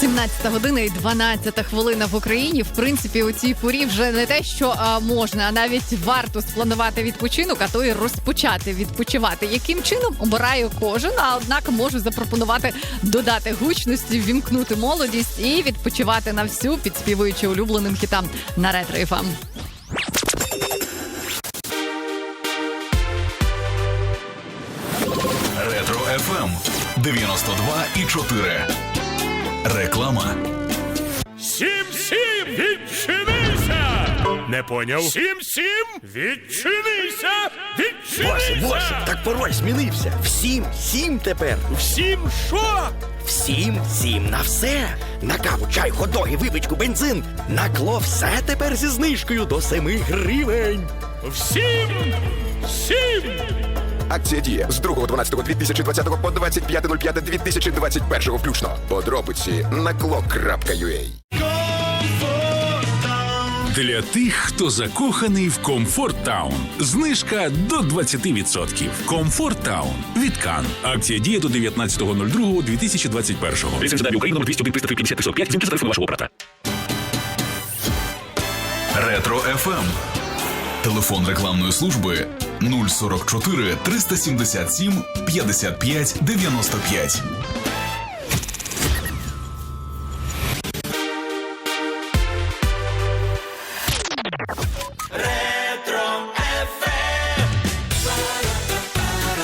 12 година і 12 хвилина в Україні. В принципі, у цій порі вже не те, що а, можна, а навіть варто спланувати відпочинок, а то і розпочати відпочивати. Яким чином обирає кожен, а однак можу запропонувати додати гучності, вімкнути молодість і відпочивати на всю, підспівуючи улюбленим хітам на ретро ФМ. Ретро FM 92 і 4. Реклама. Сім сім відчинися! Не поняв? Сім сім відчинися! Восім, Відчинися! восім, так пароль змінився. Всім, сім тепер. Всім що? Всім, сім на все. На каву, чай, ходоги, випічку, бензин. На кло все тепер зі знижкою до семи гривень. Всім сім! Акція діє з 2.12.2020 по 25.05.2021 включно. Подробиці на klok.ua Для тих, хто закоханий в Комфорт Таун. Знижка до 20%. Комфорт Таун від Кан. Акція діє до 19.02.2021. Ліцензія Україна номер 201 303 50 Зімки за телефон вашого оператора. Ретро FM. Телефон рекламної служби 044 377 55 95.